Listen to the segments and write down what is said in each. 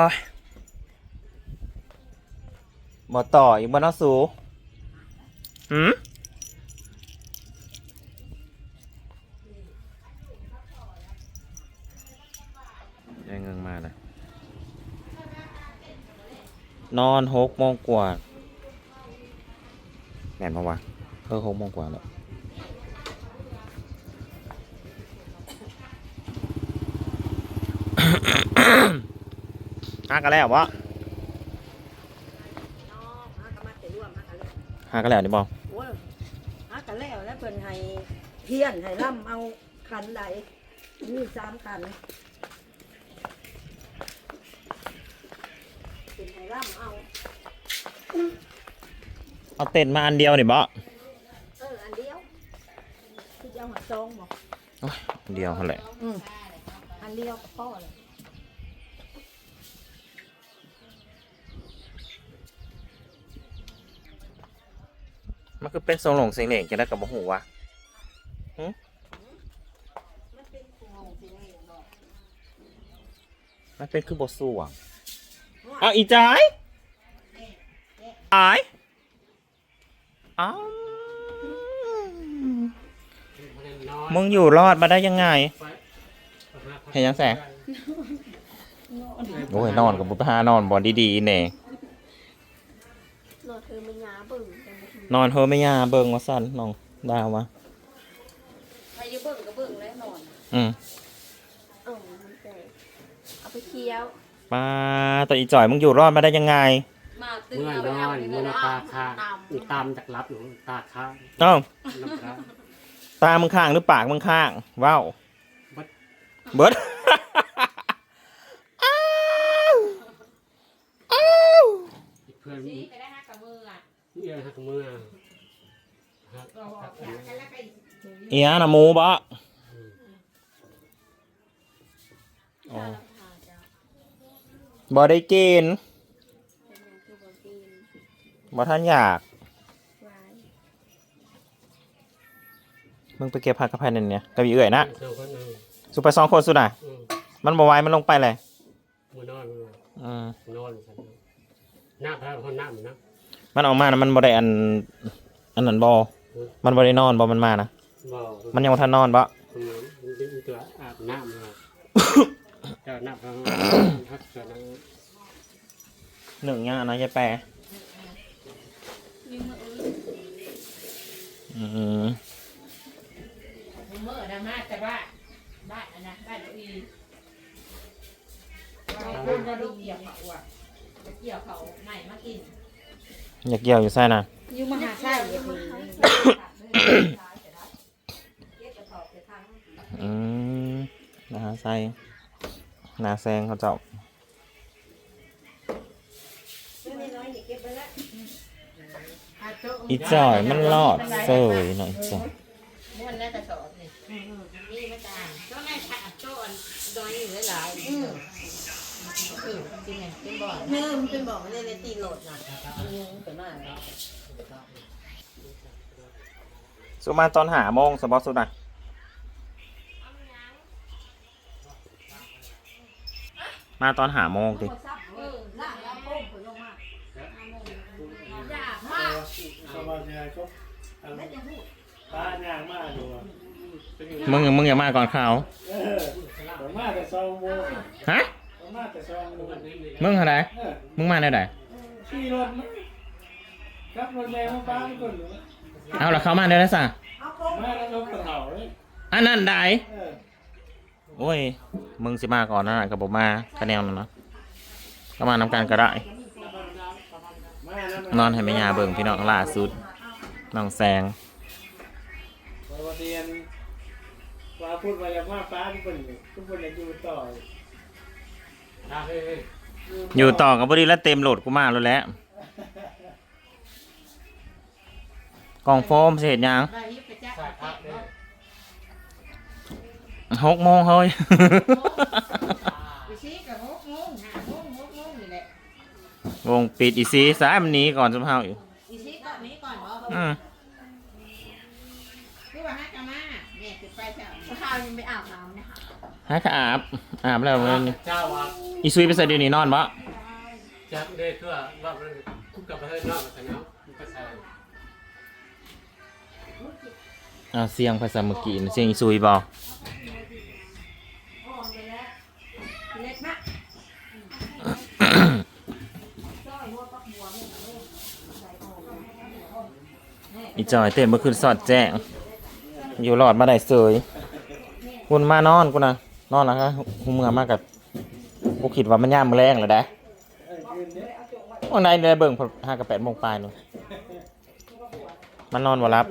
โอ้ยบ่ต่ออีกบ่เนาะสูหืมได้เงินมาเลยนอนหกโมงกว่าแม่นปะวะเออหกโมงกว่าแล้ว หากันแล้ววะน้องหากะมาแต่ร่วมหากะแล้วหากันแล้วนี่บอโอ้ยหากะแล้วแล้วเพิ่นให้เพียนให้ล่ำเอาขันใดมีสามขันเป็นให้ล่ำเอา เอาเต็นท์มาอันเดียวนี่บอเออ อันเดียวที่จะเอาหัดซองบอกอันเดียวเท่าไหร่อืมอันเดียวก็พอเลย มันคือเป็นทรงหลงเสียงเหล่งจะได้กับบ่หูวะมันเป็นคงสิเองบอกมันเป็นคือบทส่วงเอาอีจายอายอ้าวมึงอยู่รอดมาได้ยังไง เห็นยังแสง โอ้ยนอนกับบุพานอนบอลดีๆเน่รถเธอมั นหยาเบิ่งจังเลยนอนเธอไม่ยาเบิ่งว่าสั้นน้องดาววะใครจะเบิ่งก็เบิ่งแล้วนอนอืมเออมันแต่เอาไปเคี้ยวมาแต่อีจ่อยมึงอยู่รอดมาได้ยังไงมาตื่นเมื่อเอาไปนเอาอนในเมื่อนร้ตาานค้างตามอีตามจากรับอยู่ตาค้างเอ้าน้ำค้างตามึงข้างหรือปากมึงข้างว้าว เบิดเบิด อีกเพื่อน ชี้ไปได้ห้ากับมืออะ เอียหักมือหัก ก็บอกอยากกันแล้วก็อีก เอียนะหมูบะอ๋อบ่ได้กินบ่ท่านอยาก มึงไปเก็บผักกระเพราเนี่ยกับอีเอื่อยนะเจ้าคนนึงสุไปสองคนสุดน่ะอืมมันบ่ไหวมันลงไปเลยมือนอนมืออืมนอนฉันหน้าพระคนหน้ามันนะมันออกมานะมันบ่ได้อัน อันนั้นบ่มันบ่ได้นอนบ่มันมานะ บอกมันยังบ่ทันนอนบ่อืมมันเป็นตัวอาบน้ำมาเจ้าหน้าพระฮักเจ้านั้นหนึ่งอย่างนะยายแปรอืมเมื่อนะมาแต่ว่าบ้านอันนะบ้านเราอีเราพูดว่าลูกเกี่ยวเขาอะจะเกี่ยวเขาใหม่มากินอยากเกี่ยวอยู่ไส้นะอยู่มหาชัยเลยพี่ อืมนะฮะไส้นาแซงเขาเจ้าน้อยๆนี่เก็บอีจ่อยมันรอดเสยหน่อยจ้ะม้วนแล้วแต่สอบนี่นี่ไม่ต่างก็ไม่ค่ะโจ้อนดอยอยู่หลายอืมอืมจริงไงจริงบ่อยเนิ่มเป็นบอกว่าเลยตีโหลดน่ะมันยุงไปมากแล้วสุมาตอนหาโมงสบอสุดนะ มาตอนหาโมงดิเออล่างแล้วโป้งผลลงมาอยากมากสบายใจก็อันแล้วจะพูดตาหยางมากอยู่อะมึงมึงอย่ามาก่อนเขาเออผมมาแต่ซองโมงฮะผมมาแต่ซองโมงมึงอะไรเออมึงมาได้ไหนขี่รถมาครับรถแรงมาบ้านก่อนอยู่นะเอาละเขามาได้แล้วสะเอาโป้งมาแล้วรถกระเถาเลยอันนั้นได้เออ โอ้ย มึงสิมาก่อนนะกับผมมาคะแนนนั่นนะก็มานำกันก็ได้นอนให้แม่ยาเบิ่งพี่น้องล่าสุดน้องแซงวันเรียนว่าพูดว่าจะมาป้าทุกคนอยู่ทุกคนอยู่ต่ออยู่ต่อกับบริแล้วเต็มโหลดกูมาแล้วแหละกล่องโฟมเสร็จยัง หกโมงเฮ้ยไปชี้กับหกโมงห้าโมงหกโมงนี่แหละวงปิดอีซีสายมันหนี้ก่อนสุภาพอยู่อีชี้ก่อนนี้ก่อนบ่อืมคือว่าห้ากะมาแม่ติดไปเถอะข้าวยังไม่อาบน้ำนะคะเหาขาอาบอาบแล้วเว้ยเจ้าว่าอีซุยไปใส่เดี๋ยวนี้นอนบ่จักได้ทั่วว่ามันคุกกับประเทศนอกกันเนาะมันก็ใส่อ่าเสียงภาษาเมื่อกี้น่ะเสียงอีซุยบ่ อีจอยเต้นเมื่อคืนสอดแจ้ง อยู่หลอดมาได้เสยคุณมานอนกูนะนอนแล้วครับหูเมื่อมากกับกูคิดว่ามันย่ามมือแรงแล้วได้วันไหนได้เบิ่งพอห้ากับแปดโมงปลายนู่นมันนอนบ่รับ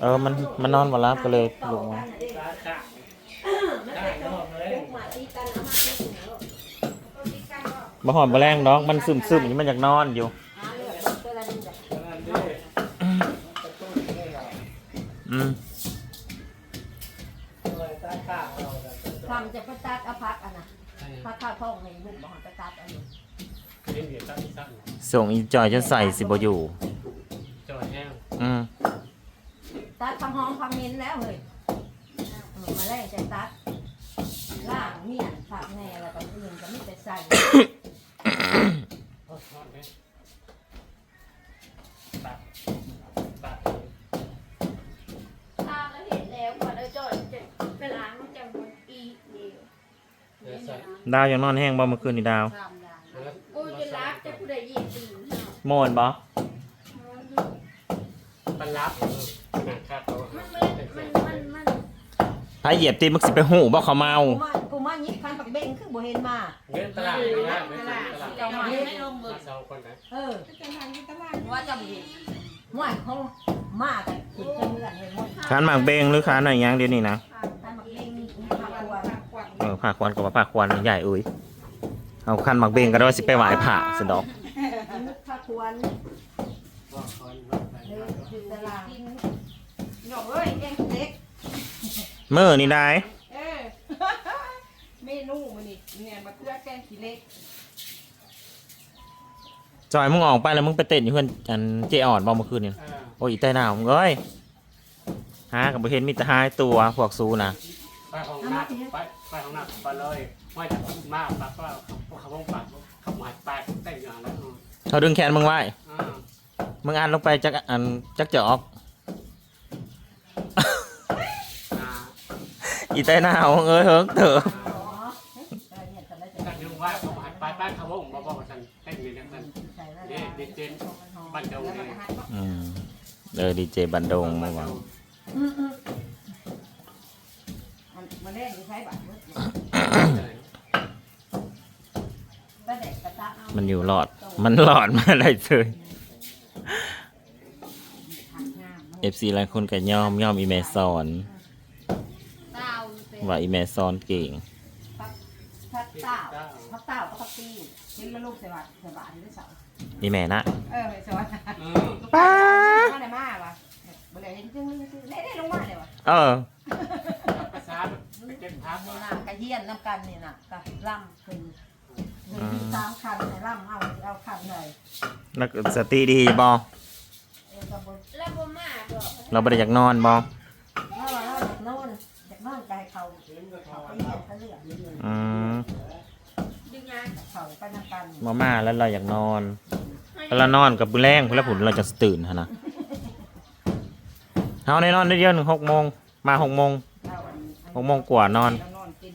เออ มัน มันนอนบ่รับก็เลยลงมาตาขาดได้นเลยมาตีกันเอามาตีกันบ่หอมบ่แรงน้อง มันซึมซึมอยู่มันอยากนอนอยู่ อืมเลยตาขาดเราแต่ทำจะไปตัดเอาพักอะนะใช่พักข้าวท้องในบุกบอกไปตัดเอันนี้เล่นเดียวตั้งสั้นส่งอีจอยจนใส่สิบ่อยู่ จอยแห้งอืมตัดทำห้องทำมินแล้วเฮ้ยเออมาแรกจะตัดล่างเมียนผักแหน่แล้วก็อื่นก็ไม่แต่ใส่ ดี๋ยวใส่ดาวยังนอนแห้งบ่เมื่อคืนนี่ดาวแล้วกูจะรักจะผู้ใดยิงตีนเนาะโมนบ่ปลาลับเออหนักครับเขามันไม่มันมันมันถ้าเหยียบตีมึกสิไปหูบ่เขาเมากูมากูมายิบคันปักเบ้งคือบ่เห็นมา เงินตลาดไม่ได้ไม่ใช่ตลาดเราไม่ลงมือมาเซาคนไหนเออว่าจะบ่เห็นหวานเขามากันกินกันเมื่อนเห็นหมด คานหมากเบงหรือคานอะไรยังเดี๋ยวนี้นะ คันปักเบ้งผักบัว เออ ผ่าควันกับว่าผ่าควันใหญ่เอ้ยเอาคันหมากเบงก็ได้ว่าสิไปไหว้ผ่าสะดอกผักควรว่าคนว่าไปเดินอยู่ตลาดหยอกเอ้ยแกงเล็กเมื่อนี่ได้เออเมนูมันนี่เนี่ยมะเขือแกงขี้เล็กจอยมึงออกไปแล้วมึงไปเต้นอยู่เพื่อนอันเจอ่อดบ่เมื่อคืนนี่เออโอ้ยอีใต้หนาวมึงเอ้ยหากับบ่เห็นมีแต่หายตัวพวกซูนะไปห้องน้ำไป ไปห้องน้ำไปเลยไม่จะมากปักก็เขาเขาวงปักเขาหมายปากแต่งงานแล้วเขาดึงแขนมึงไว้อ่ามึงอ่านลงไปจักอันจักจะออก อ่าอีใต้หนาวมึงเอ้ยเฮิงเถอะอ๋อเออเนี่ยทำได้จะกันยังว่าเขาหมายปลายปลายเขาวงบอกว่าฉันแต่งงานกันใส่แล้วนี่เด็กเจนบ้านเจ้าเนี่ยอืมเออดีเจบันดงมาหวังมัน มาเล่นอยู่ใช้บัตรก็เด็กกระตะเอามันอยู่หลอด มันหลอดมาได้เลยทางงามเอฟซีหลายคนก็ย่อมย่อมอีเมซอนเต้าเป็นว่าอีเมซอนเก่งพักเต้าพักเต้าก็พักตีเห็นแล้วลูกใส่บาตรใส่บาตรหรือเปล่าอีเมนะเออไม่สอนป้ามาได้มาวะบ่ได้เห็นจึงได้ได้ลงมาเลยวะเออภาษาไป เก็บพักนี่นะกระเยียนน้ำกันนี่นะกระล่ำขึ้นหนึ่งที่สามคันในล่ำเอาเอาคันเลยนักสติดีบอเออกระบวนแล้วบ่มาบอกเราไม่ได้อยากนอนบอแล้วเราอยากนอนอยากนอนใจเขาเขาไปเยียนเขาเลือกนี่เลยอืมดึงยางเขาไปน้ำกันมาม่าแล้วเราอยากนอนแล้วเรานอนกับบุแรงเพื่อผุนเราจะตื่นฮะนะเอาในนอนได้เดียวหนึ่งหกโมงมาหกโมงเอาอัน หกโมงกว่านอนนอนกิน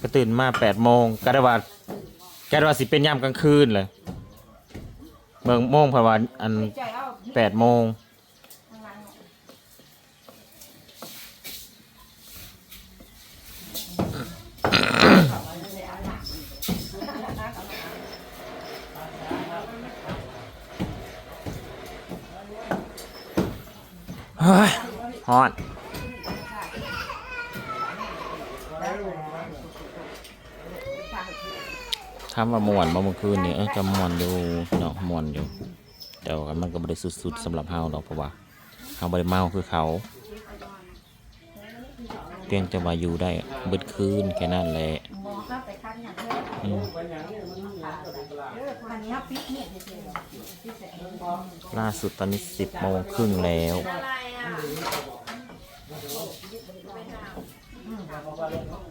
ก็ตื่นมาแปดโมงก็ได้ว่าก็ได้ว่าสิเป็นยามกลางคืนเลยเบิ่งโมงเพราะว่าอันใจเอาแปดโมงทางหลังเฮ้ยฮอน ทำว่ามวนบ่เมื่อคืนนี่เอ้ยก็มวนอยู่เนาะมวนอยู่แต่ว่ามันก็บ่ได้สุดๆสำหรับเฮาดอกเพราะว่าเฮาบ่ได้เมาคือเขาเพียงแต่ว่าอยู่ได้เบิดคืนแค่นั้นแหละล่าสุดตอนนี้10โมงครึ่งแล้วอ